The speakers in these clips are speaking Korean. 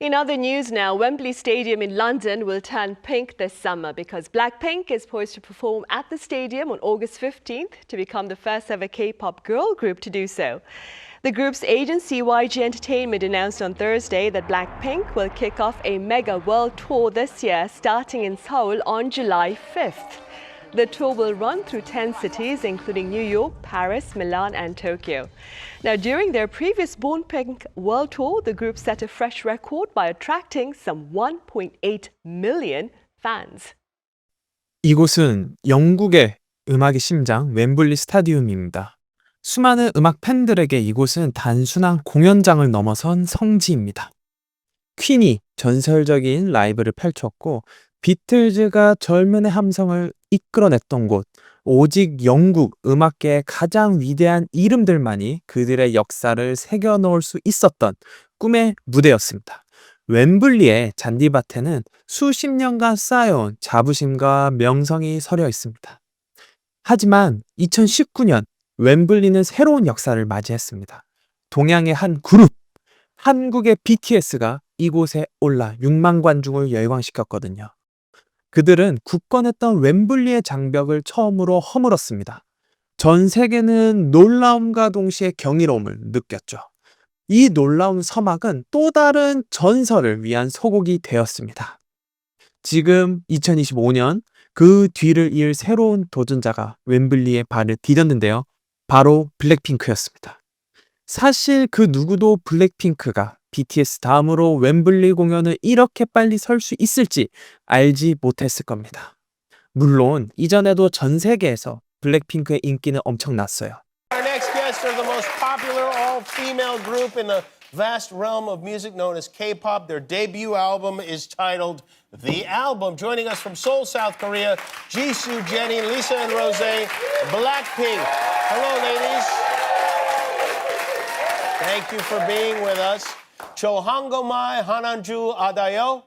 In other news now, Wembley Stadium in London will turn pink this summer because Blackpink is poised to perform at the stadium on August 15th to become the first ever K-pop girl group to do so. The group's agency YG Entertainment announced on Thursday that Blackpink will kick off a mega world tour this year starting in Seoul on July 5th. The tour will run through 10 cities, including New York, Paris, Milan, and Tokyo. Now, during their previous Born Pink World Tour, the group set a fresh record by attracting some 1.8 million fans. 이곳은 영국의 음악의 심장 웸블리 스타디움입니다. 수많은 음악 팬들에게 이곳은 단순한 공연장을 넘어선 성지입니다. 퀸이 전설적인 라이브를 펼쳤고 비틀즈가 젊은의 함성을 이끌어냈던 곳, 오직 영국 음악계의 가장 위대한 이름들만이 그들의 역사를 새겨놓을 수 있었던 꿈의 무대였습니다. 웸블리의 잔디밭에는 수십 년간 쌓여온 자부심과 명성이 서려 있습니다. 하지만 2019년 웸블리는 새로운 역사를 맞이했습니다. 동양의 한 그룹, 한국의 BTS가 이곳에 올라 6만 관중을 열광시켰거든요. 그들은 굳건했던 웸블리의 장벽을 처음으로 허물었습니다. 전 세계는 놀라움과 동시에 경이로움을 느꼈죠. 이 놀라운 서막은 또 다른 전설을 위한 소곡이 되었습니다. 지금 2025년 그 뒤를 이을 새로운 도전자가 웸블리의 발을 디뎠는데요. 바로 블랙핑크였습니다. 사실 그 누구도 블랙핑크가 BTS 다음으로 웸블리 공연을 이렇게 빨리 설 수 있을지 알지 못했을 겁니다. 물론 이전에도 전 세계에서 블랙핑크의 인기는 엄청났어요. Our next guests are the most popular all female group in the vast realm of music known as K pop. Their debut album is titled The Album. Joining us from Seoul, South Korea, Jisoo, Jenny, Lisa, and Rose, Blackpink. Hello, ladies. Thank you for being with us. Chohangomai Hananju Adayo.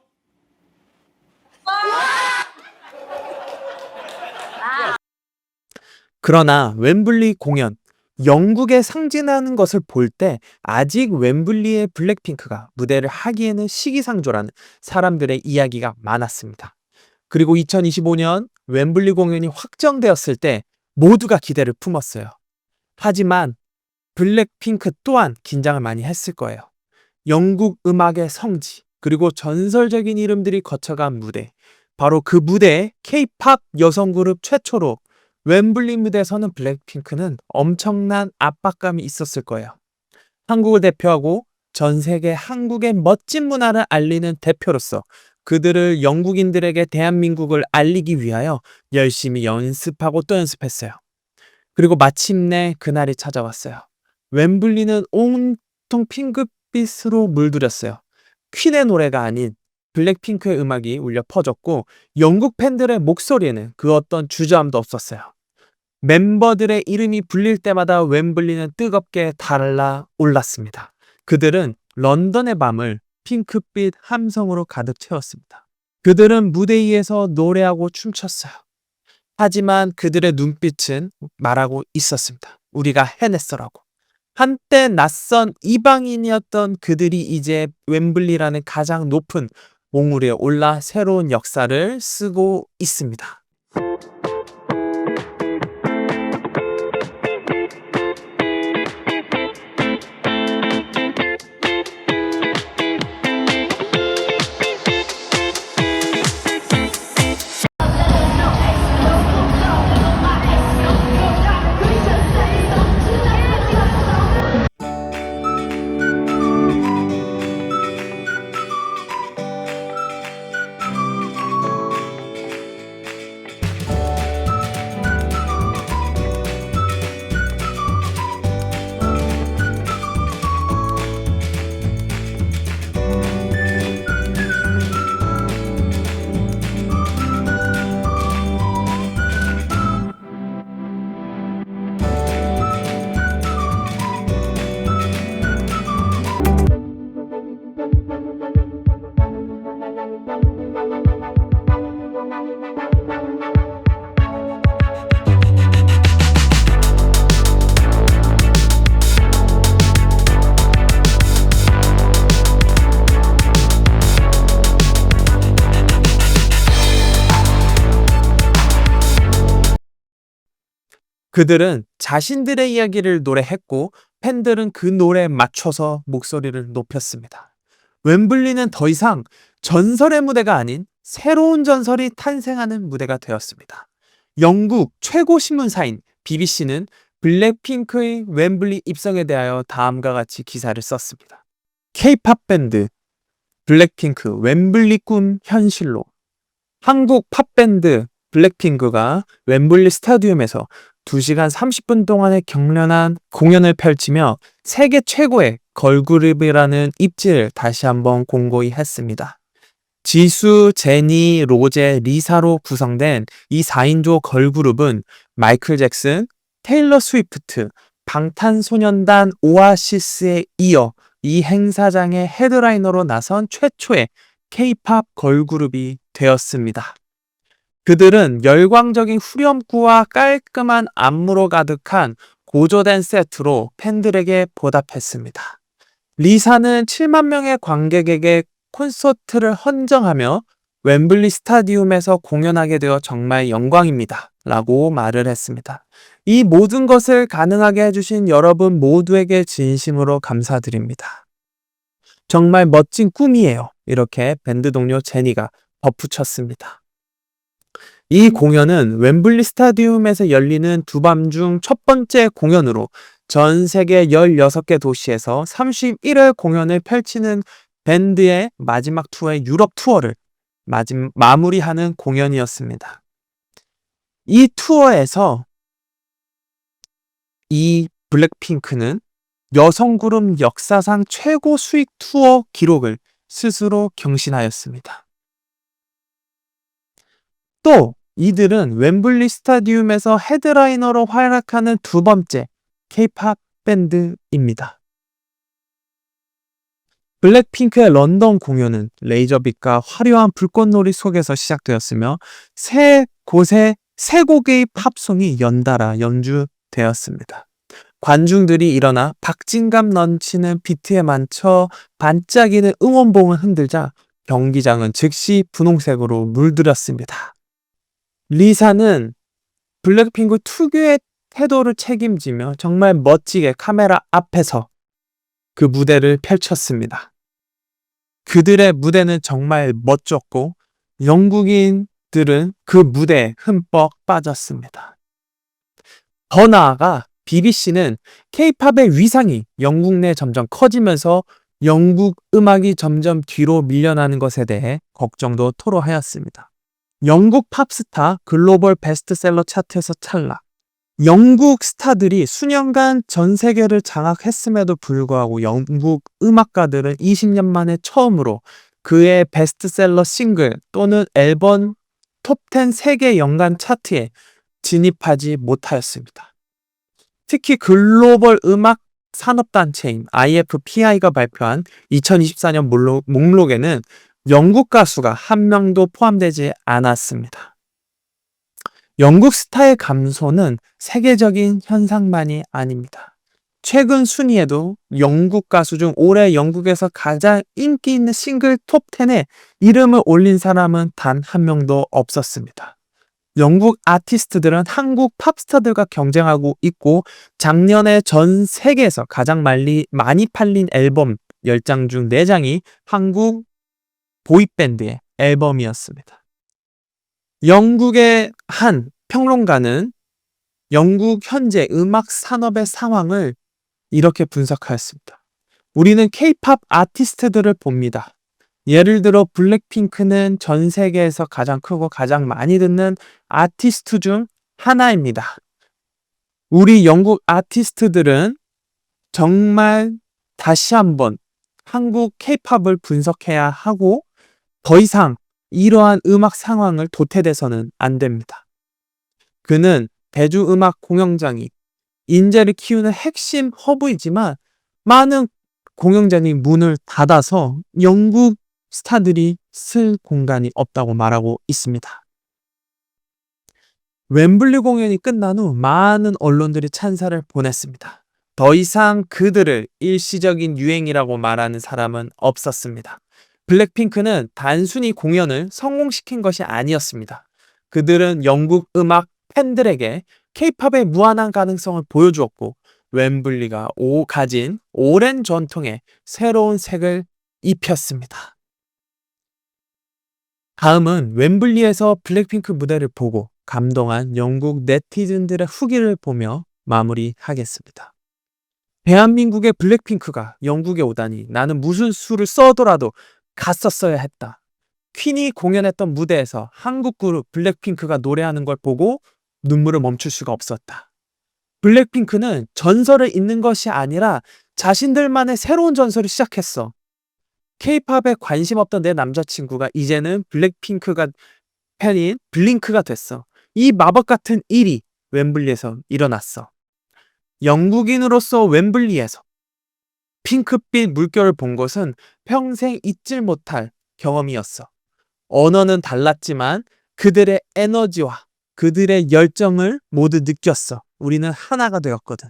그러나 웸블리 공연, 영국에 상징하는 것을 볼 때 아직 웸블리의 블랙핑크가 무대를 하기에는 시기상조라는 사람들의 이야기가 많았습니다. 그리고 2025년 웸블리 공연이 확정되었을 때 모두가 기대를 품었어요. 하지만 블랙핑크 또한 긴장을 많이 했을 거예요. 영국 음악의 성지, 그리고 전설적인 이름들이 거쳐간 무대. 바로 그 무대에 K-팝 여성 그룹 최초로 웸블리 무대에서는 블랙핑크는 엄청난 압박감이 있었을 거예요. 한국을 대표하고 전 세계 한국의 멋진 문화를 알리는 대표로서 그들을 영국인들에게 대한민국을 알리기 위하여 열심히 연습하고 또 연습했어요. 그리고 마침내 그날이 찾아왔어요. 웸블리는 온통 핑크 빛으로 물들였어요. 퀸의 노래가 아닌 블랙핑크의 음악이 울려 퍼졌고 영국 팬들의 목소리에는 그 어떤 주저함도 없었어요. 멤버들의 이름이 불릴 때마다 웸블리는 뜨겁게 달라 올랐습니다. 그들은 런던의 밤을 핑크빛 함성으로 가득 채웠습니다. 그들은 무대 위에서 노래하고 춤췄어요. 하지만 그들의 눈빛은 말하고 있었습니다. 우리가 해냈어라고. 한때 낯선 이방인이었던 그들이 이제 웸블리라는 가장 높은 몽우리에 올라 새로운 역사를 쓰고 있습니다. 그들은 자신들의 이야기를 노래했고 팬들은 그 노래에 맞춰서 목소리를 높였습니다. 웸블리는 더 이상 전설의 무대가 아닌 새로운 전설이 탄생하는 무대가 되었습니다. 영국 최고 신문사인 BBC는 블랙핑크의 웸블리 입성에 대하여 다음과 같이 기사를 썼습니다. K-팝 밴드 블랙핑크 웸블리 꿈 현실로 한국 팝밴드 블랙핑크가 웸블리 스타디움에서 2시간 30분 동안의 격렬한 공연을 펼치며 세계 최고의 걸그룹이라는 입지를 다시 한번 공고히 했습니다. 지수, 제니, 로제, 리사로 구성된 이 4인조 걸그룹은 마이클 잭슨, 테일러 스위프트, 방탄소년단 오아시스에 이어 이 행사장의 헤드라이너로 나선 최초의 K-팝 걸그룹이 되었습니다. 그들은 열광적인 후렴구와 깔끔한 안무로 가득한 고조된 세트로 팬들에게 보답했습니다. 리사는 7만 명의 관객에게 콘서트를 헌정하며 웸블리 스타디움에서 공연하게 되어 정말 영광입니다. 라고 말을 했습니다. 이 모든 것을 가능하게 해주신 여러분 모두에게 진심으로 감사드립니다. 정말 멋진 꿈이에요. 이렇게 밴드 동료 제니가 덧붙였습니다. 이 공연은 웸블리 스타디움에서 열리는 두밤중 첫 번째 공연으로 전 세계 16개 도시에서 31회 공연을 펼치는 밴드의 마지막 투어의 유럽 투어를 마무리하는 공연이었습니다. 이 투어에서 이 블랙핑크는 여성 그룹 역사상 최고 수익 투어 기록을 스스로 경신하였습니다. 또 이들은 웸블리 스타디움에서 헤드라이너로 활약하는 두 번째 K-팝 밴드입니다. 블랙핑크의 런던 공연은 레이저빛과 화려한 불꽃놀이 속에서 시작되었으며 세 곳의 세 곡의 팝송이 연달아 연주되었습니다. 관중들이 일어나 박진감 넘치는 비트에 맞춰 반짝이는 응원봉을 흔들자 경기장은 즉시 분홍색으로 물들었습니다. 리사는 블랙핑크 특유의 태도를 책임지며 정말 멋지게 카메라 앞에서 그 무대를 펼쳤습니다. 그들의 무대는 정말 멋졌고 영국인들은 그 무대에 흠뻑 빠졌습니다. 더 나아가 BBC는 K-팝의 위상이 영국 내 점점 커지면서 영국 음악이 점점 뒤로 밀려나는 것에 대해 걱정도 토로하였습니다. 영국 팝스타 글로벌 베스트셀러 차트에서 탈락. 영국 스타들이 수년간 전 세계를 장악했음에도 불구하고 영국 음악가들은 20년 만에 처음으로 그의 베스트셀러 싱글 또는 앨범 톱10 세계 연간 차트에 진입하지 못하였습니다. 특히 글로벌 음악 산업단체인 IFPI가 발표한 2024년 목록, 목록에는 영국 가수가 한 명도 포함되지 않았습니다. 영국 스타의 감소는 세계적인 현상만이 아닙니다. 최근 순위에도 영국 가수 중 올해 영국에서 가장 인기 있는 싱글 톱10에 이름을 올린 사람은 단 한 명도 없었습니다. 영국 아티스트들은 한국 팝스타들과 경쟁하고 있고 작년에 전 세계에서 가장 많이, 많이 팔린 앨범 10장 중 4장이 한국 보이밴드의 앨범이었습니다. 영국의 한 평론가는 영국 현재 음악 산업의 상황을 이렇게 분석하였습니다. 우리는 K-팝 아티스트들을 봅니다. 예를 들어 블랙핑크는 전 세계에서 가장 크고 가장 많이 듣는 아티스트 중 하나입니다. 우리 영국 아티스트들은 정말 다시 한번 한국 K-팝을 분석해야 하고 더 이상 이러한 음악 상황을 도태돼서는 안 됩니다. 그는 대중음악 공연장이 인재를 키우는 핵심 허브이지만 많은 공연장이 문을 닫아서 영국 스타들이 쓸 공간이 없다고 말하고 있습니다. 웸블리 공연이 끝난 후 많은 언론들이 찬사를 보냈습니다. 더 이상 그들을 일시적인 유행이라고 말하는 사람은 없었습니다. 블랙핑크는 단순히 공연을 성공시킨 것이 아니었습니다. 그들은 영국 음악 팬들에게 케이팝의 무한한 가능성을 보여주었고 웸블리가 오 가진 오랜 전통에 새로운 색을 입혔습니다. 다음은 웸블리에서 블랙핑크 무대를 보고 감동한 영국 네티즌들의 후기를 보며 마무리하겠습니다. 대한민국의 블랙핑크가 영국에 오다니 나는 무슨 수를 써더라도 갔었어야 했다. 퀸이 공연했던 무대에서 한국 그룹 블랙핑크가 노래하는 걸 보고 눈물을 멈출 수가 없었다. 블랙핑크는 전설을 잇는 것이 아니라 자신들만의 새로운 전설을 시작했어. 케이팝에 관심 없던 내 남자친구가 이제는 블랙핑크가 팬인 블링크가 됐어. 이 마법 같은 일이 웸블리에서 일어났어. 영국인으로서 웸블리에서 핑크빛 물결을 본 것은 평생 잊질 못할 경험이었어. 언어는 달랐지만 그들의 에너지와 그들의 열정을 모두 느꼈어. 우리는 하나가 되었거든.